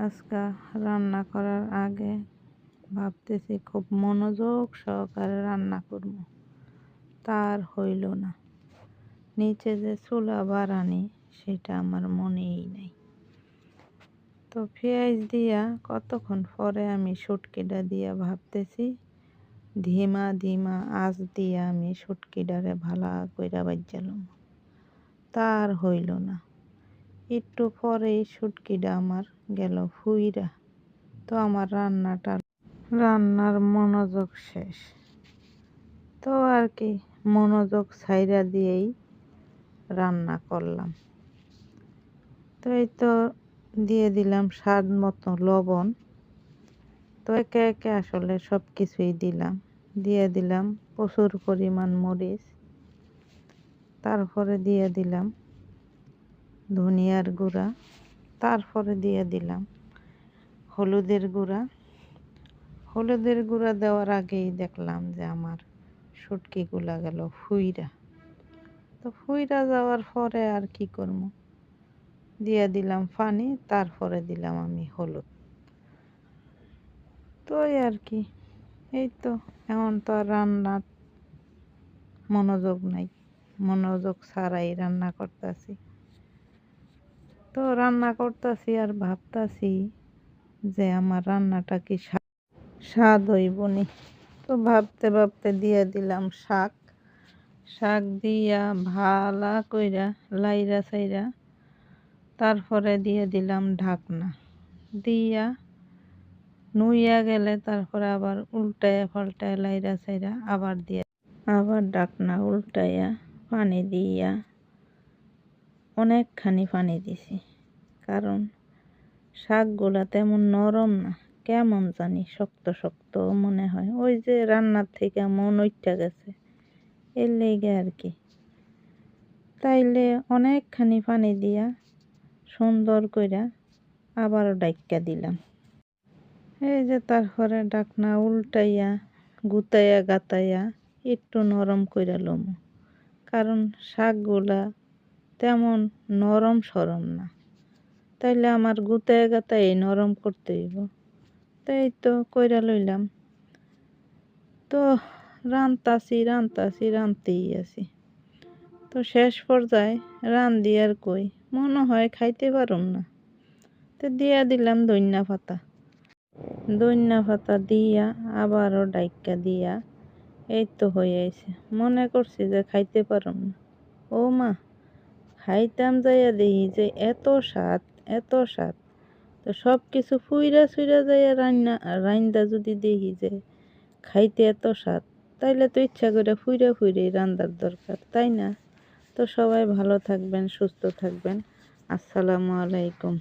আজকে রান্না করার আগে ভাবতেছি খুব মনোযোগ সহকারে রান্না করব। তার হইল না। নিচে যে চুলা বাড়ানি, সেটা আমার মনেই নেই। তো পেঁয়াজ দিয়া কতক্ষণ পরে আমি সুটকিটা দিয়া ভাবতেছি, ধিমা ধিমা আঁচ দিয়া আমি সুটকিটারে ভালা কইরা বাজ্যালাম তার হইল না। একটু পরেই সুটকিটা আমার গেল ফুইরা তো আমার রান্নাটা, রান্নার মনোযোগ শেষ। তো আর কি, মনোযোগ ছাইরা দিয়েই রান্না করলাম। তো এই তো দিয়ে দিলাম স্বাদ মতো লবণ। তো একে একে আসলে সব কিছুই দিলাম। দিয়ে দিলাম প্রচুর পরিমাণ মরিচ। তারপরে দিয়ে দিলাম ধনিয়ার গুঁড়া, তারপরে দিয়ে দিলাম হলুদের গুঁড়া। হলুদের গুঁড়া দেওয়ার আগেই দেখলাম যে আমার সুটকিগুলা গেল ফুইরা। তো ফুইরা যাওয়ার পরে আর কি করব? দিয়ে দিলাম পানি, তারপরে দিলাম আমি হলুদ। তো আর কি, এই তো এখন তো আর রান্নার মনোযোগ নাই, মনোযোগ ছাড়াই রান্না করতেছি। তো রান্না করতেছি আর ভাবতাছি যে আমার রান্নাটা কি স্বাদ হইবনি তো ভাবতে ভাবতে দিয়ে দিলাম শাক। শাক দিয়া ভালা কইরা, লাইরা সাইরা তারপরে দিয়ে দিলাম ঢাকনা। দিয়া নুইয়া গেলে তারপরে আবার উল্টায়া পাল্টায় লাইরা সাইরা আবার দিয়ে আবার ডাকনা উল্টাইয়া পানি দিয়া অনেকখানি পানি দিছি। কারণ শাকগুলা তেমন নরম না। কেমন জানি শক্ত শক্ত মনে হয়। ওই যে রান্নার থেকে মন ওইটা গেছে। এর লেগে আর কি। তাইলে অনেকখানি পানি দিয়া সুন্দর কইরা আবারও ডাইক্কা দিলাম। এই যে তারপরে ডাকনা উল্টাইয়া, গুতাইয়া, গাতাইয়া একটু নরম কইরা লম। কারণ শাকগুলা তেমন নরম সরম না। তাইলে আমার গুতায় গাতাই নরম করতে হইব। তাই তো কইরা লইলাম। তো রানতাছি রানতাছি, রানতেই আছি। তো শেষ পর্যায়ে রান দিয়ার কই? মনে হয় খাইতে পারুম না। তো দিয়া দিলাম দইন্যা পাতা। দইন্যা পাতা দিয়া আবারও ডাইকা দিয়া এই তো হয়ে আছে মনে করছি যে খাইতে পারুম না। ও মা। খাইতাম যাইয়া দেখি যে এত স্বাদ এত স্বাদ। তো সব কিছু ফুইরা সুইরা যাইয়া রান্না রান্দা যদি দেখি যে খাইতে এত স্বাদ, তাইলে তো ইচ্ছা করে ফুইরা ফুইরে রান্দার দরকার, তাই না? তো সবাই ভালো থাকবেন, সুস্থ থাকবেন। আসসালামু আলাইকুম।